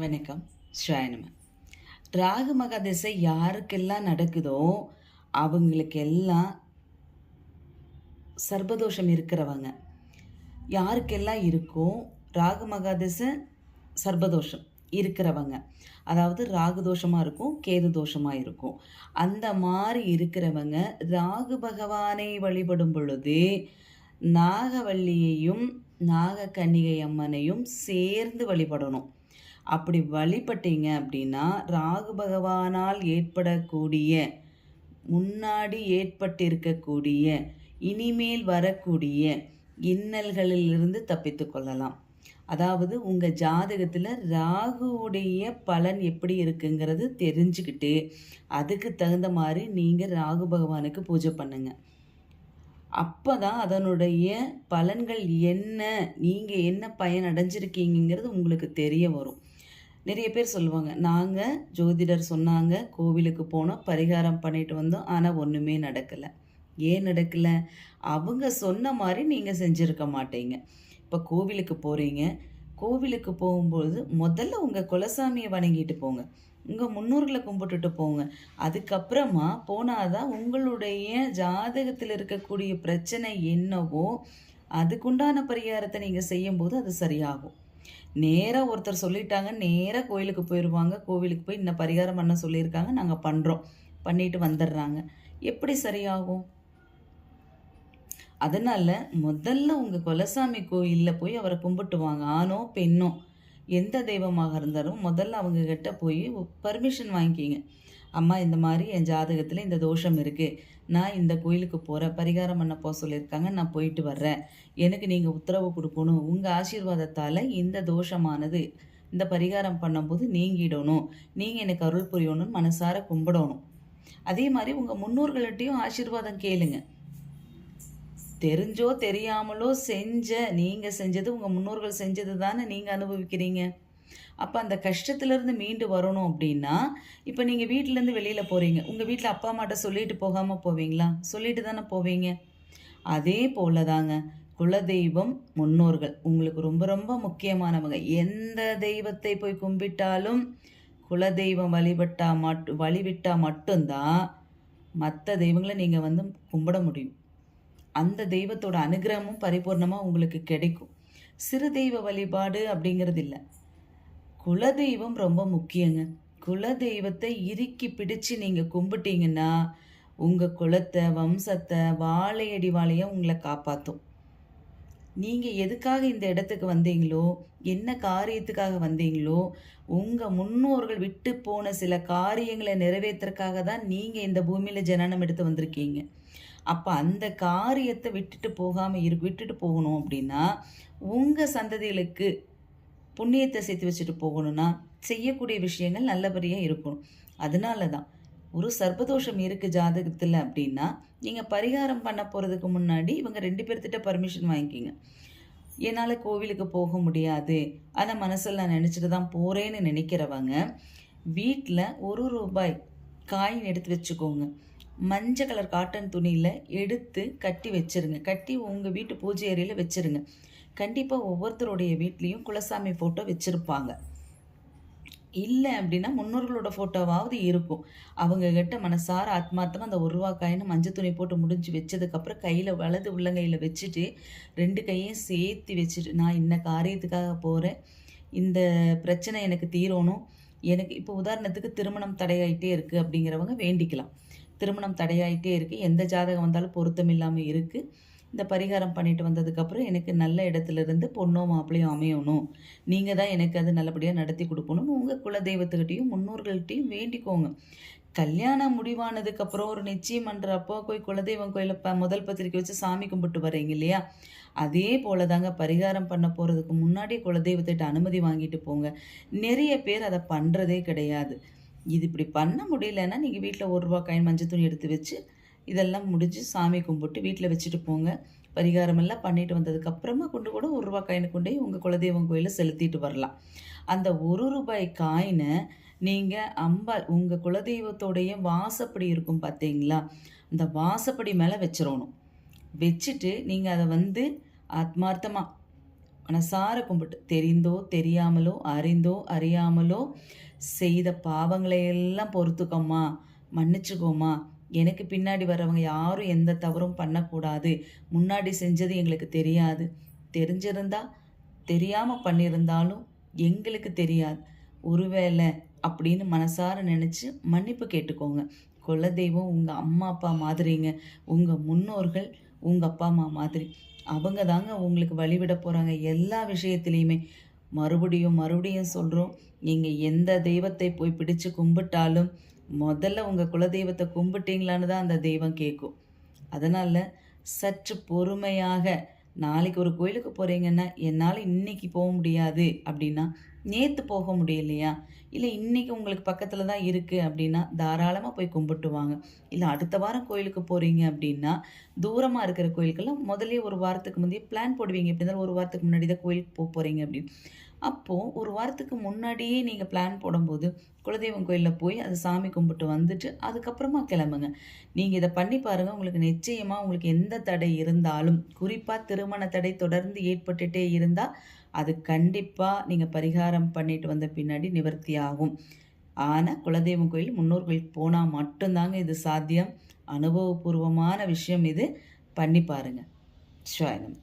வணக்கம். ஸ்ராயனம ராகு மகாதிசை யாருக்கெல்லாம் நடக்குதோ அவங்களுக்கு எல்லாம் சர்பதோஷம் இருக்கிறவங்க. யாருக்கெல்லாம் இருக்கோ ராகு மகாதிசை சர்பதோஷம் இருக்கிறவங்க. அதாவது ராகு தோஷமாக இருக்கும் கேது தோஷமாக இருக்கும். அந்த மாதிரி இருக்கிறவங்க ராகு பகவானை வழிபடும் பொழுது நாகவல்லியையும் நாகக்கன்னிகை அம்மனையும் சேர்ந்து வழிபடணும். அப்படி வழிபட்டீங்க அப்படின்னா ராகு பகவானால் ஏற்படக்கூடிய முன்னாடி ஏற்பட்டிருக்கக்கூடிய இனிமேல் வரக்கூடிய இன்னல்களிலிருந்து தப்பித்து கொள்ளலாம். அதாவது உங்கள் ஜாதகத்தில் ராகுவுடைய பலன் எப்படி இருக்குங்கிறது தெரிஞ்சுக்கிட்டு அதுக்கு தகுந்த மாதிரி நீங்கள் ராகு பகவானுக்கு பூஜை பண்ணுங்க. அப்போ தான் அதனுடைய பலன்கள் என்ன நீங்கள் என்ன பயன் அடைஞ்சிருக்கீங்கிறது உங்களுக்கு தெரிய வரும். நிறைய பேர் சொல்லுவாங்க நாங்கள் ஜோதிடர் சொன்னாங்க கோவிலுக்கு போனோம் பரிகாரம் பண்ணிட்டு வந்தோம் ஆனால் ஒன்றுமே நடக்கலை. ஏன் நடக்கலை? அவங்க சொன்ன மாதிரி நீங்கள் செஞ்சுருக்க மாட்டீங்க. இப்போ கோவிலுக்கு போகிறீங்க கோவிலுக்கு போகும்போது முதல்ல உங்கள் குலசாமியை வணங்கிட்டு போங்க. உங்கள் முன்னோர்களை கும்பிட்டுட்டு போங்க. அதுக்கப்புறமா போனாதான் உங்களுடைய ஜாதகத்தில் இருக்கக்கூடிய பிரச்சனை என்னவோ அதுக்குண்டான பரிகாரத்தை நீங்கள் செய்யும்போது அது சரியாகும். நேராக ஒருத்தர் சொல்லிட்டாங்க நேராக கோயிலுக்கு போயிடுவாங்க கோவிலுக்கு போய் இன்னும் பரிகாரம் பண்ண சொல்லியிருக்காங்க நாங்கள் பண்ணுறோம் பண்ணிட்டு வந்துடுறாங்க. எப்படி சரியாகும்? அதனால் முதல்ல உங்கள் குலசாமி கோயிலில் போய் அவரை கும்பிட்டு வாங்க ஆணோ பெண்ணோ எந்த தெய்வமாக இருந்தாலும் முதல்ல அவங்க கிட்ட போய் பர்மிஷன் வாங்கிக்கிங்க. அம்மா இந்த மாதிரி என் ஜாதகத்தில் இந்த தோஷம் இருக்குது நான் இந்த கோயிலுக்கு போகிறேன் பரிகாரம் பண்ண போக சொல்லியிருக்காங்க. நான் போயிட்டு வர்றேன். எனக்கு நீங்கள் உத்தரவு கொடுக்கணும். உங்கள் ஆசீர்வாதத்தால் இந்த தோஷமானது இந்த பரிகாரம் பண்ணும்போது நீங்கிடணும். நீங்கள் எனக்கு அருள் புரியணும்னு மனசார கும்பிடணும். அதே மாதிரி உங்கள் முன்னோர்கள்ட்டையும் ஆசீர்வாதம் கேளுங்க. தெரிஞ்சோ தெரியாமலோ செஞ்ச நீங்கள் செஞ்சது உங்கள் முன்னோர்கள் செஞ்சது தானே நீங்கள் அனுபவிக்கிறீங்க? அப்போ அந்த கஷ்டத்துலேருந்து மீண்டு வரணும் அப்படின்னா இப்போ நீங்கள் வீட்டிலேருந்து வெளியில் போகிறீங்க உங்கள் வீட்டில் அப்பா அம்மாட்ட சொல்லிட்டு போகாமல் போவீங்களா? சொல்லிட்டு தானே போவீங்க. அதே போல தாங்க குலதெய்வம் முன்னோர்கள். உங்களுக்கு ரொம்ப ரொம்ப முக்கியமானவங்க. எந்த தெய்வத்தை போய் கும்பிட்டாலும் குலதெய்வம் வழிபட்டா மட் வழிவிட்டால் மட்டும்தான் மற்ற தெய்வங்களை நீங்கள் வந்து கும்பிட முடியும். அந்த தெய்வத்தோட அனுகிரகமும் பரிபூர்ணமாக உங்களுக்கு கிடைக்கும். சிறு தெய்வ வழிபாடு அப்படிங்கிறது இல்லை. குலதெய்வம் ரொம்ப முக்கியங்க. குலதெய்வத்தை இறுக்கி பிடிச்சு நீங்கள் கும்பிட்டீங்கன்னா உங்கள் குலத்தை வம்சத்தை வாழையடி வாழையை உங்களை காப்பாற்றும் நீங்கள் எதுக்காக இந்த இடத்துக்கு வந்தீங்களோ என்ன காரியத்துக்காக வந்தீங்களோ உங்கள் முன்னோர்கள் விட்டு போன சில காரியங்களை நிறைவேற்றுறதுக்காக தான் நீங்கள் இந்த பூமியில் ஜனனம் எடுத்து வந்திருக்கீங்க. அப்போ அந்த காரியத்தை விட்டுட்டு போகாமல் இரு விட்டுட்டு போகணும் அப்படின்னா உங்கள் சந்ததிகளுக்கு புண்ணியத்தை சேர்த்து வச்சுட்டு போகணும்னா செய்யக்கூடிய விஷயங்கள் நல்லபடியாக இருக்கணும். அதனால தான் ஒரு சர்பதோஷம் இருக்குது ஜாதகத்தில் அப்படின்னா நீங்கள் பரிகாரம் பண்ண போகிறதுக்கு முன்னாடி இவங்க ரெண்டு பேர்த்திட்ட பர்மிஷன் வாங்கிக்கிங்க. என்னால் கோவிலுக்கு போக முடியாது. ஆனால் மனசில் நான் நினச்சிட்டு தான் போகிறேன்னு நினைக்கிறவங்க வீட்டில் ஒரு ரூபாய் காயின் எடுத்து வச்சுக்கோங்க. மஞ்சள் கலர் காட்டன் துணியில் எடுத்து கட்டி வச்சிருங்க. கட்டி உங்கள் வீட்டு பூஜை அறையில் வச்சிருங்க. கண்டிப்பாக ஒவ்வொருத்தருடைய வீட்லேயும் குலசாமி ஃபோட்டோ வச்சுருப்பாங்க. இல்லை அப்படின்னா முன்னோர்களோட ஃபோட்டோவாவது இருக்கும். அவங்கக்கிட்ட மனசார ஆத்மார்த்தமாக அந்த ஒரு ரூபாக்காயின்னு மஞ்சள் துணி போட்டு முடிஞ்சு வச்சதுக்கப்புறம் கையில் வலது உள்ளங்கையில் வச்சுட்டு ரெண்டு கையும் சேர்த்து வச்சுட்டு நான் இன்ன காரியத்துக்காக போகிறேன் இந்த பிரச்சனை எனக்கு தீரணும். எனக்கு இப்போ உதாரணத்துக்கு திருமணம் தடையாயிட்டே இருக்குது அப்படிங்கிறவங்க வேண்டிக்கலாம். திருமணம் தடையாயிட்டே இருக்குது எந்த ஜாதகம் வந்தாலும் பொருத்தம் இல்லாமல் இருக்குது இந்த பரிகாரம் பண்ணிட்டு வந்ததுக்கப்புறம் எனக்கு நல்ல இடத்துல இருந்து பொண்ணோ மாப்பிள்ளையும் அமையணும். நீங்கள் தான் எனக்கு அது நல்லபடியாக நடத்தி கொடுக்கணும்னு உங்கள் குலதெய்வத்துக்கிட்டையும் முன்னோர்கள்ட்டையும் வேண்டிக்கோங்க. கல்யாணம் முடிவானதுக்கப்புறம் ஒரு நிச்சயம் பண்ணுறப்போ போய் குலதெய்வம் கோயிலில் ப முதல் பத்திரிக்கை வச்சு சாமி கும்பிட்டு வரீங்க இல்லையா? அதே போல தாங்க பரிகாரம் பண்ண போகிறதுக்கு முன்னாடி குலதெய்வத்திட்ட அனுமதி வாங்கிட்டு போங்க. நிறைய பேர் அதை பண்ணுறதே கிடையாது. இது இப்படி பண்ண முடியலன்னா நீங்கள் வீட்டில் ஒரு ரூபா காயின் மஞ்சள் துணி எடுத்து வச்சு இதெல்லாம் முடிஞ்சு சாமி கும்பிட்டு வீட்டில் வச்சுட்டு போங்க. பரிகாரமெல்லாம் பண்ணிட்டு வந்ததுக்கப்புறமா கொண்டு கூட ஒரு ரூபா காயினை கொண்டு போய் உங்கள் குலதெய்வம் கோயிலில் செலுத்திட்டு வரலாம். அந்த ஒரு ரூபாய் காயினை நீங்கள் அம்பாள் உங்கள் குலதெய்வத்தோடைய வாசப்படி இருக்கும் பார்த்தீங்களா அந்த வாசப்படி மேலே வச்சிடணும் வச்சுட்டு நீங்கள் அதை வந்து ஆத்மார்த்தமாக மனசார கும்பிட்டு தெரிந்தோ தெரியாமலோ அறிந்தோ அறியாமலோ செய்த பாவங்களை எல்லாம் பொறுத்துக்கோம்மா மன்னிச்சுக்கோமா எனக்கு பின்னாடி வர்றவங்க யாரும் எந்த தவறும் பண்ணக்கூடாது. முன்னாடி செஞ்சது எங்களுக்கு தெரியாது. தெரிஞ்சிருந்தா தெரியாமல் பண்ணியிருந்தாலும் எங்களுக்கு தெரியாது. ஒருவேளை அப்படின்னு மனசார நினச்சி மன்னிப்பு கேட்டுக்கோங்க. குலதெய்வம் உங்கள் அம்மா அப்பா மாதிரிங்க. உங்கள் முன்னோர்கள் உங்கள் அப்பா அம்மா மாதிரி. அவங்க தாங்க உங்களுக்கு வழிவிட போகிறாங்க எல்லா விஷயத்துலேயுமே. மறுபடியும் மறுபடியும் சொல்கிறோம் நீங்கள் எந்த தெய்வத்தை போய் பிடிச்சு கும்பிட்டாலும் முதல்ல உங்கள் குலதெய்வத்தை கும்பிட்டீங்களான்னு தான் அந்த தெய்வம் கேட்கும் அதனால் சற்று பொறுமையாக நாளைக்கு ஒரு கோயிலுக்கு போகிறீங்கன்னா என்னால் இன்னைக்கு போக முடியாது அப்படின்னா நேற்று போக முடியலையா? இல்லை இன்னைக்கு உங்களுக்கு பக்கத்தில் தான் இருக்குது அப்படின்னா தாராளமாக போய் கும்பிட்டு வாங்க. இல்லை அடுத்த வாரம் கோயிலுக்கு போகிறீங்க அப்படின்னா தூரமாக இருக்கிற கோயிலுக்கெல்லாம் முதலே ஒரு வாரத்துக்கு முந்தைய பிளான் போடுவீங்க. எப்படி இருந்தாலும் ஒரு வாரத்துக்கு முன்னாடி தான் கோயிலுக்கு போக போகிறீங்க அப்படின்னு. அப்போது ஒரு வாரத்துக்கு முன்னாடியே நீங்கள் பிளான் போடும்போது குலதெய்வம் கோயிலில் போய் அதை சாமி கும்பிட்டு வந்துட்டு அதுக்கப்புறமா கிளம்புங்க. நீங்கள் இதை பண்ணி பாருங்கள் உங்களுக்கு நிச்சயமாக உங்களுக்கு எந்த தடை இருந்தாலும் குறிப்பாக திருமண தடை தொடர்ந்து ஏற்பட்டுட்டே இருந்தால் அது கண்டிப்பாக நீங்கள் பரிகாரம் பண்ணிட்டு வந்த பின்னாடி நிவர்த்தி ஆகும். ஆனால் குலதெய்வம் கோயில் முன்னோர் கோயிலுக்கு போனால் மட்டும்தாங்க இது சாத்தியம். அனுபவபூர்வமான விஷயம் இது. பண்ணி பாருங்கள் ஸ்வாயம்